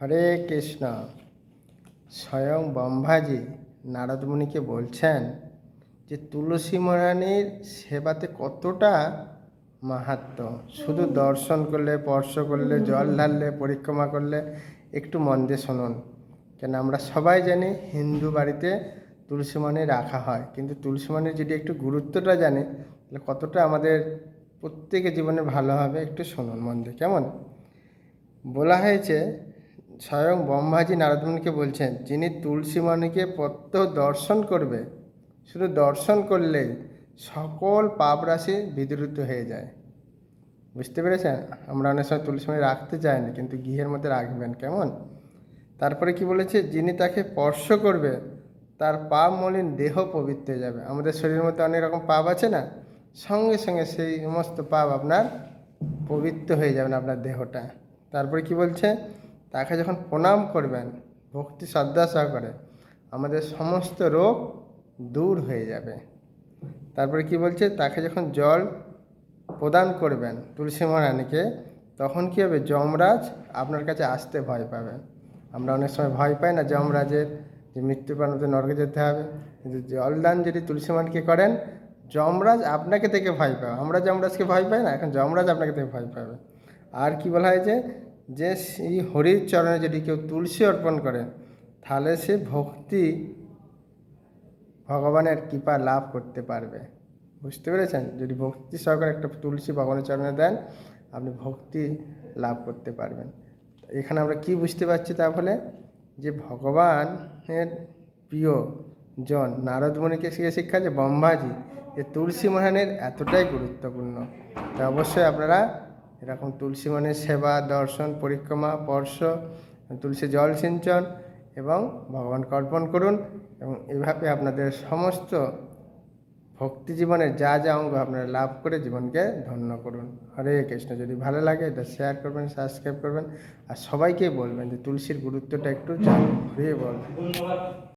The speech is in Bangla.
হরে কৃষ্ণ। স্বয়ং ব্রহ্মাজি নারদমুনিকে বলছেন যে তুলসী মহারানীর সেবাতে কতটা মাহাত্ম শুধু দর্শন করলে, স্পর্শ করলে, জল ঢাললে, পরিক্রমা করলে, একটু মন দিয়ে শুনুন। কেন আমরা সবাই জানি হিন্দু বাড়িতে তুলসী মণি রাখা হয়। কিন্তু তুলসী মণির যদি একটু গুরুত্বটা জানে, তাহলে কতটা আমাদের প্রত্যেকের জীবনে ভালো হবে একটু শুনুন মন দিয়ে। কেমন? বলা হয়েছে স্বয়ং ব্রহ্মাজি নারদমুনিকে বলছেন, যিনি তুলসী মণিকে প্রত্যহ দর্শন করবে, শুধু দর্শন করলেই সকল পাপ রাশি বিদ্রুত হয়ে যায়। বুঝতে পেরেছেন? আমরা অনেক সময় তুলসী মণি রাখতে চাই না, কিন্তু গৃহের মধ্যে রাখবেন, কেমন? তারপরে কি বলেছে? যিনি তাকে স্পর্শ করবে, তার পাপ মলিন দেহ পবিত্র হয়ে যাবে। আমাদের শরীরের মধ্যে অনেক রকম পাপ আছে না? সঙ্গে সঙ্গে সেই সমস্ত পাপ আপনার পবিত্র হয়ে যাবেন আপনার দেহটা। তারপরে কি বলছে? তাকে যখন প্রণাম করবেন, ভক্তি শ্রদ্ধা সহকারে, আমাদের সমস্ত রোগ দূর হয়ে যাবে। তারপরে কি বলছে? তাকে যখন জল প্রদান করবেন তুলসী মহারানীকে, তখন কী হবে? যমরাজ আপনার কাছে আসতে ভয় পাবে। আমরা অনেক সময় ভয় পাই না যমরাজের যে মৃত্যু প্রাণতে নরকে যেতে হবে। কিন্তু জলদান যদি তুলসী মহারানীকে করেন, যমরাজ আপনাকে থেকে ভয় পাবে। আমরা যমরাজকে ভয় পাই না, এখন যমরাজ আপনাকে থেকে ভয় পাবে। আর কি বলা হয় যে সেই হরির চরণে যদি কেউ তুলসী অর্পণ করে, তাহলে সে ভক্তি ভগবানের কৃপা লাভ করতে পারবে। বুঝতে পেরেছেন? যদি ভক্তি সহকারে একটা তুলসী ভগবানের চরণে দেন, আপনি ভক্তি লাভ করতে পারবেন। এখানে আমরা কি বুঝতে পারছি তাহলে? যে ভগবানের প্রিয় জন নারদমণিকে শিক্ষা যে ব্রহ্মাজি, যে তুলসী মহানের এতটাই গুরুত্বপূর্ণ। তা অবশ্যই আপনারা এরকম তুলসী মনের সেবা, দর্শন, পরিক্রমা, স্পর্শ, তুলসী জল সিঞ্চন এবং ভগবানকে অর্পণ করুন এবং এভাবে আপনাদের সমস্ত ভক্তি জীবনের যা যা অঙ্গ আপনারা লাভ করে জীবনকে ধন্য করুন। হরে কৃষ্ণ। যদি ভালো লাগে এটা শেয়ার করবেন সাবস্ক্রাইব করবেন আর সবাইকে বলবেন যে তুলসীর গুরুত্বটা একটু জানুন। হরে বল।